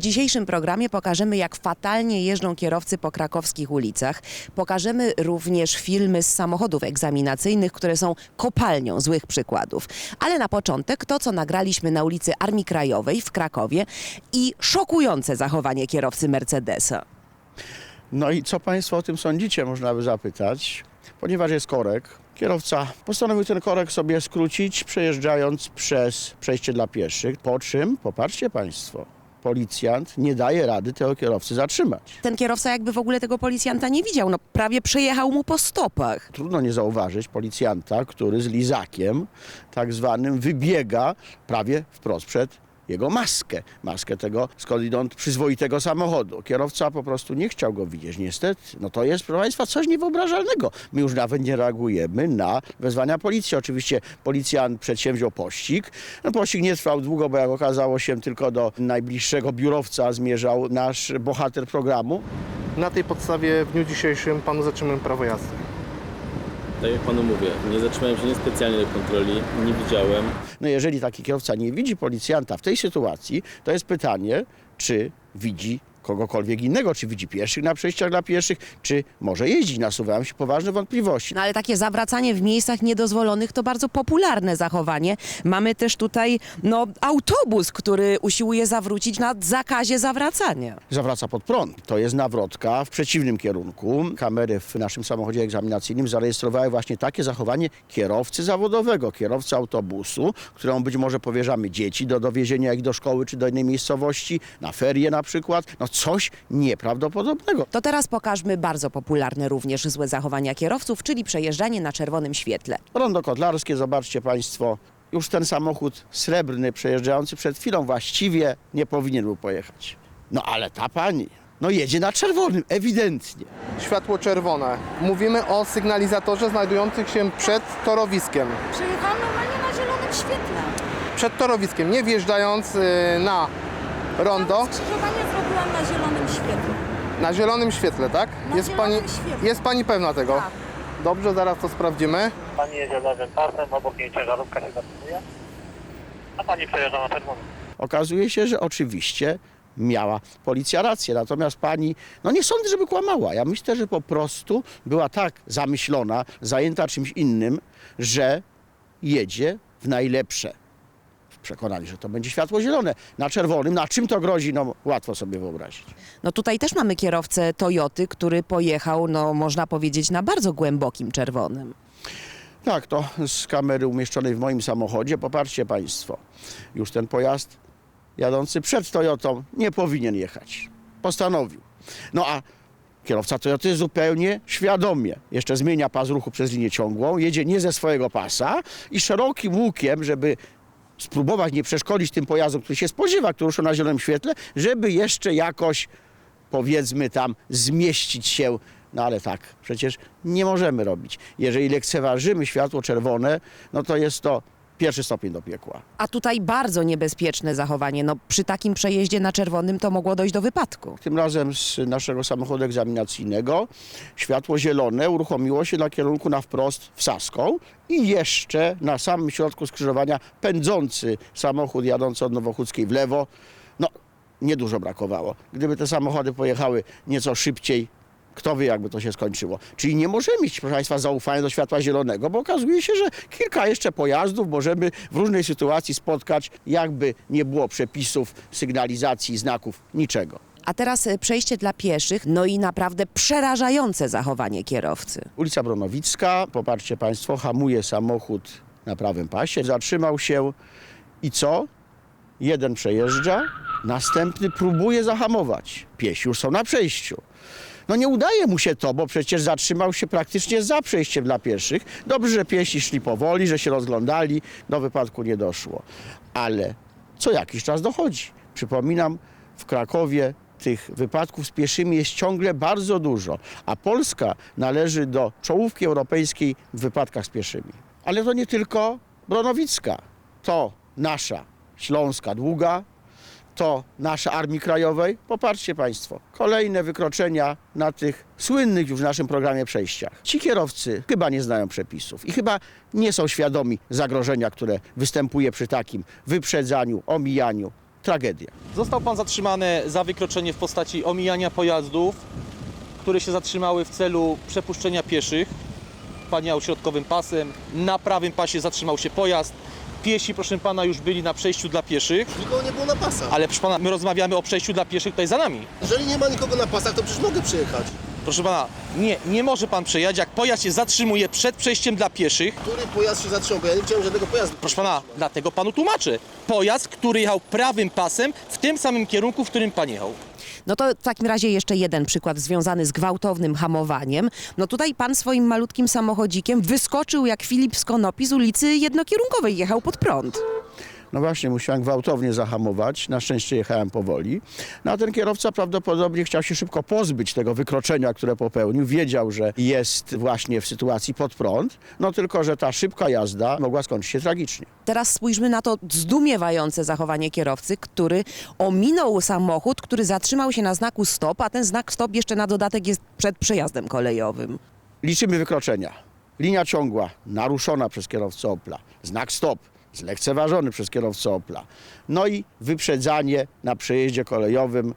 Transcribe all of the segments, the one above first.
Dzisiejszym programie pokażemy, jak fatalnie jeżdżą kierowcy po krakowskich ulicach. Pokażemy również filmy z samochodów egzaminacyjnych, które są kopalnią złych przykładów. Ale na początek to, co nagraliśmy na ulicy Armii Krajowej w Krakowie i szokujące zachowanie kierowcy Mercedesa. No i co Państwo o tym sądzicie, można by zapytać. Ponieważ jest korek, kierowca postanowił ten korek sobie skrócić, przejeżdżając przez przejście dla pieszych. Po czym, popatrzcie Państwo, policjant nie daje rady tego kierowcy zatrzymać. Ten kierowca jakby w ogóle tego policjanta nie widział, no prawie przejechał mu po stopach. Trudno nie zauważyć policjanta, który z lizakiem tak zwanym wybiega prawie wprost przed jego maskę, maskę tego skądinąd przyzwoitego samochodu. Kierowca po prostu nie chciał go widzieć, niestety. No to jest, proszę Państwa, coś niewyobrażalnego. My już nawet nie reagujemy na wezwania policji. Oczywiście policjant przedsięwziął pościg. No, pościg nie trwał długo, bo jak okazało się, tylko do najbliższego biurowca zmierzał nasz bohater programu. Na tej podstawie w dniu dzisiejszym panu zatrzymałem prawo jazdy. Tak jak panu mówię, nie zatrzymałem się niespecjalnie do kontroli, nie widziałem. No jeżeli taki kierowca nie widzi policjanta w tej sytuacji, to jest pytanie, czy widzi kogokolwiek innego, czy widzi pieszych na przejściach dla pieszych, czy może jeździć. Nasuwają się poważne wątpliwości. No ale takie zawracanie w miejscach niedozwolonych to bardzo popularne zachowanie. Mamy też tutaj no, autobus, który usiłuje zawrócić na zakazie zawracania. Zawraca pod prąd. To jest nawrotka w przeciwnym kierunku. Kamery w naszym samochodzie egzaminacyjnym zarejestrowały właśnie takie zachowanie kierowcy zawodowego, kierowcy autobusu, któremu być może powierzamy dzieci do dowiezienia ich do szkoły czy do innej miejscowości, na ferie na przykład. No coś nieprawdopodobnego. To teraz pokażmy bardzo popularne również złe zachowania kierowców, czyli przejeżdżanie na czerwonym świetle. Rondo Kotlarskie, zobaczcie Państwo, już ten samochód srebrny przejeżdżający przed chwilą właściwie nie powinien był pojechać. No ale ta pani, no jedzie na czerwonym, ewidentnie. Światło czerwone. Mówimy o sygnalizatorze znajdującym się przed torowiskiem. Przejechałam normalnie na zielonym świetle. Przed torowiskiem, nie wjeżdżając y, na rondo, Skrzyżowanie zrobiłam na zielonym świetle. na zielonym świetle, tak? Na Jest pani, zielonym świetle. jest pani pewna tego? Tak. Dobrze, zaraz to sprawdzimy. Pani jedzie lewym pasem, obok niej ciężarówka się zatrzymuje, a pani przejeżdża na czerwonym. Okazuje się, że oczywiście miała policja rację, natomiast pani, no nie sądzę, żeby kłamała. Ja myślę, że po prostu była tak zamyślona, zajęta czymś innym, że jedzie w najlepsze. W przekonaniu, że to będzie światło zielone. Na czerwonym, na czym to grozi, no łatwo sobie wyobrazić. No tutaj też mamy kierowcę Toyoty, który pojechał, no można powiedzieć, na bardzo głębokim czerwonym. Tak, to z kamery umieszczonej w moim samochodzie. Popatrzcie Państwo, już ten pojazd jadący przed Toyotą nie powinien jechać. Postanowił. No a kierowca Toyoty zupełnie świadomie jeszcze zmienia pas ruchu przez linię ciągłą, jedzie nie ze swojego pasa i szerokim łukiem, żeby spróbować nie przeszkodzić tym pojazdom, który się spodziewa, który ruszą na zielonym świetle, żeby jeszcze jakoś powiedzmy tam zmieścić się. No ale tak, przecież nie możemy robić. Jeżeli lekceważymy światło czerwone, no to jest to pierwszy stopień do piekła. A tutaj bardzo niebezpieczne zachowanie. No przy takim przejeździe na czerwonym to mogło dojść do wypadku. Tym razem z naszego samochodu egzaminacyjnego światło zielone uruchomiło się na kierunku na wprost w Saską i jeszcze na samym środku skrzyżowania pędzący samochód jadący od Nowochódzkiej w lewo. No, niedużo brakowało. Gdyby te samochody pojechały nieco szybciej, kto wie, jakby to się skończyło. Czyli nie możemy mieć, proszę Państwa, zaufania do światła zielonego, bo okazuje się, że kilka jeszcze pojazdów możemy w różnej sytuacji spotkać, jakby nie było przepisów, sygnalizacji, znaków, niczego. A teraz e, przejście dla pieszych, no i naprawdę przerażające zachowanie kierowcy. Ulica Bronowicka, popatrzcie Państwo, hamuje samochód na prawym pasie, zatrzymał się i co? Jeden przejeżdża, następny próbuje zahamować. Piesi już są na przejściu. No nie udaje mu się to, bo przecież zatrzymał się praktycznie za przejściem dla pieszych. Dobrze, że piesi szli powoli, że się rozglądali, do wypadku nie doszło. Ale co jakiś czas dochodzi. Przypominam, w Krakowie tych wypadków z pieszymi jest ciągle bardzo dużo, a Polska należy do czołówki europejskiej w wypadkach z pieszymi. Ale to nie tylko Bronowicka, to nasza Śląska Długa, to nasza Armii Krajowej. Popatrzcie Państwo, kolejne wykroczenia na tych słynnych już w naszym programie przejściach. Ci kierowcy chyba nie znają przepisów i chyba nie są świadomi zagrożenia, które występuje przy takim wyprzedzaniu, omijaniu. Tragedia. Został pan zatrzymany za wykroczenie w postaci omijania pojazdów, które się zatrzymały w celu przepuszczenia pieszych. Pan jechał środkowym pasem, na prawym pasie zatrzymał się pojazd. Piesi, proszę pana, już byli na przejściu dla pieszych, Nikogo nie było na pasach. ale proszę pana, my rozmawiamy o przejściu dla pieszych tutaj za nami. Jeżeli nie ma nikogo na pasach, to przecież mogę przyjechać. Proszę pana, nie, nie może pan przejechać, jak pojazd się zatrzymuje przed przejściem dla pieszych. Który pojazd się zatrzymał? Bo ja nie widziałem żadnego pojazdu. Proszę pana, dlatego panu tłumaczę. Pojazd, który jechał prawym pasem w tym samym kierunku, w którym pan jechał. No to w takim razie jeszcze jeden przykład związany z gwałtownym hamowaniem. No tutaj pan swoim malutkim samochodzikiem wyskoczył jak Filip z Konopi z ulicy Jednokierunkowej, jechał pod prąd. No właśnie, musiałem gwałtownie zahamować. Na szczęście jechałem powoli. No a ten kierowca prawdopodobnie chciał się szybko pozbyć tego wykroczenia, które popełnił. Wiedział, że jest właśnie w sytuacji pod prąd. No tylko, że ta szybka jazda mogła skończyć się tragicznie. Teraz spójrzmy na to zdumiewające zachowanie kierowcy, który ominął samochód, który zatrzymał się na znaku stop, a ten znak stop jeszcze na dodatek jest przed przejazdem kolejowym. Liczymy wykroczenia. Linia ciągła naruszona przez kierowcę Opla. Znak stop zlekceważony przez kierowcę Opla. No i wyprzedzanie na przejeździe kolejowym.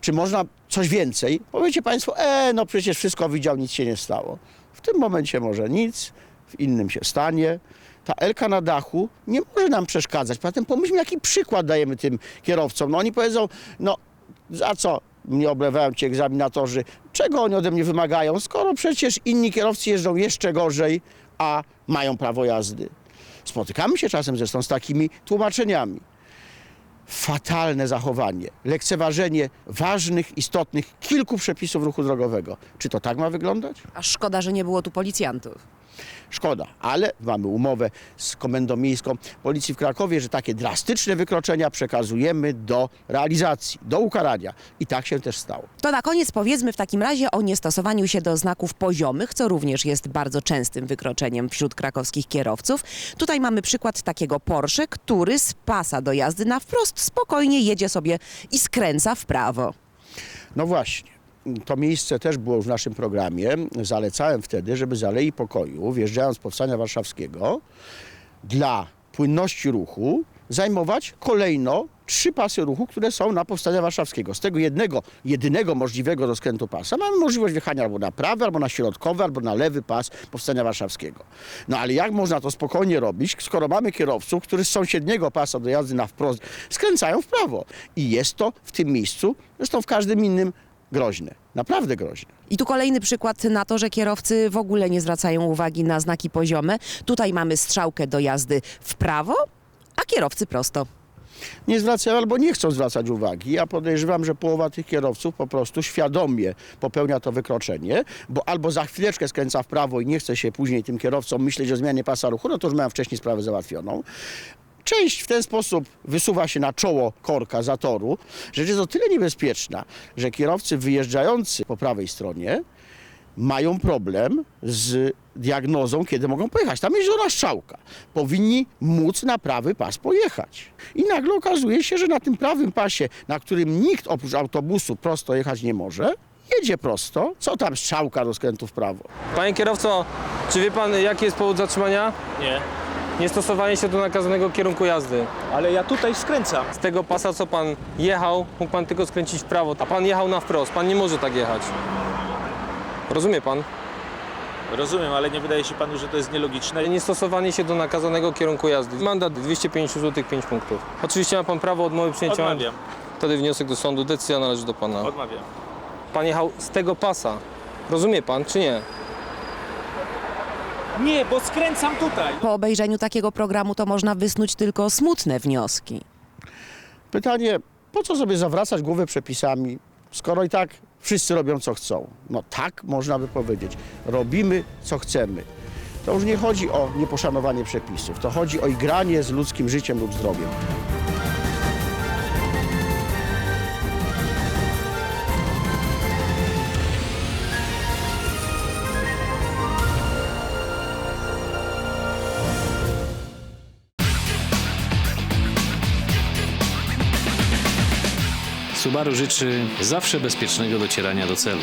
Czy można coś więcej? Powiecie Państwo, e, no przecież wszystko widział, nic się nie stało. W tym momencie może nic, w innym się stanie. Ta Elka na dachu nie może nam przeszkadzać. Poza pomyślmy, jaki przykład dajemy tym kierowcom. No oni powiedzą, no za co mnie oblewają ci egzaminatorzy, czego oni ode mnie wymagają, skoro przecież inni kierowcy jeżdżą jeszcze gorzej, a mają prawo jazdy. Spotykamy się czasem zresztą z takimi tłumaczeniami. Fatalne zachowanie, lekceważenie ważnych, istotnych kilku przepisów ruchu drogowego. Czy to tak ma wyglądać? Aż szkoda, że nie było tu policjantów. Szkoda, ale mamy umowę z Komendą Miejską Policji w Krakowie, że takie drastyczne wykroczenia przekazujemy do realizacji, do ukarania. I tak się też stało. To na koniec powiedzmy w takim razie o niestosowaniu się do znaków poziomych, co również jest bardzo częstym wykroczeniem wśród krakowskich kierowców. Tutaj mamy przykład takiego Porsche, który z pasa do jazdy na wprost spokojnie jedzie sobie i skręca w prawo. No właśnie. To miejsce też było już w naszym programie. Zalecałem wtedy, żeby z Alei Pokoju, wjeżdżając z Powstania Warszawskiego, dla płynności ruchu zajmować kolejno trzy pasy ruchu, które są na Powstania Warszawskiego. Z tego jednego, jedynego możliwego do skrętu pasa mamy możliwość wjechania albo na prawy, albo na środkowy, albo na lewy pas Powstania Warszawskiego. No ale jak można to spokojnie robić, skoro mamy kierowców, którzy z sąsiedniego pasa do jazdy na wprost skręcają w prawo. I jest to w tym miejscu, zresztą w każdym innym groźne. Naprawdę groźne. I tu kolejny przykład na to, że kierowcy w ogóle nie zwracają uwagi na znaki poziome. Tutaj mamy strzałkę do jazdy w prawo, a kierowcy prosto. nie zwracają albo nie chcą zwracać uwagi. Ja podejrzewam, że połowa tych kierowców po prostu świadomie popełnia to wykroczenie, bo albo za chwileczkę skręca w prawo i nie chce się później tym kierowcom myśleć o zmianie pasa ruchu, no to już mają wcześniej sprawę załatwioną. Część w ten sposób wysuwa się na czoło korka zatoru. Rzecz jest o tyle niebezpieczna, że kierowcy wyjeżdżający po prawej stronie mają problem z diagnozą, kiedy mogą pojechać. Tam jest zielona strzałka. Powinni móc na prawy pas pojechać. I nagle okazuje się, że na tym prawym pasie, na którym nikt oprócz autobusu prosto jechać nie może, jedzie prosto. Co tam strzałka do skrętu w prawo? Panie kierowco, czy wie pan jaki jest powód zatrzymania? Nie. Niestosowanie się do nakazanego kierunku jazdy. Ale ja tutaj skręcam. Z tego pasa, co pan jechał, mógł pan tylko skręcić w prawo, a pan jechał na wprost. Pan nie może tak jechać. Rozumie pan? Rozumiem, ale nie wydaje się panu, że to jest nielogiczne. Niestosowanie się do nakazanego kierunku jazdy. Mandat 250 zł, 5 punktów. Oczywiście ma pan prawo odmowy przyjęcia. Odmawiam. Wtedy wniosek do sądu, decyzja należy do pana. Odmawiam. Pan jechał z tego pasa. Rozumie pan, czy nie? Nie, bo skręcam tutaj. Po obejrzeniu takiego programu to można wysnuć tylko smutne wnioski. Pytanie, po co sobie zawracać głowę przepisami, skoro i tak wszyscy robią co chcą? No tak można by powiedzieć. Robimy co chcemy. To już nie chodzi o nieposzanowanie przepisów, to chodzi o igranie z ludzkim życiem lub zdrowiem. Subaru życzy zawsze bezpiecznego docierania do celu.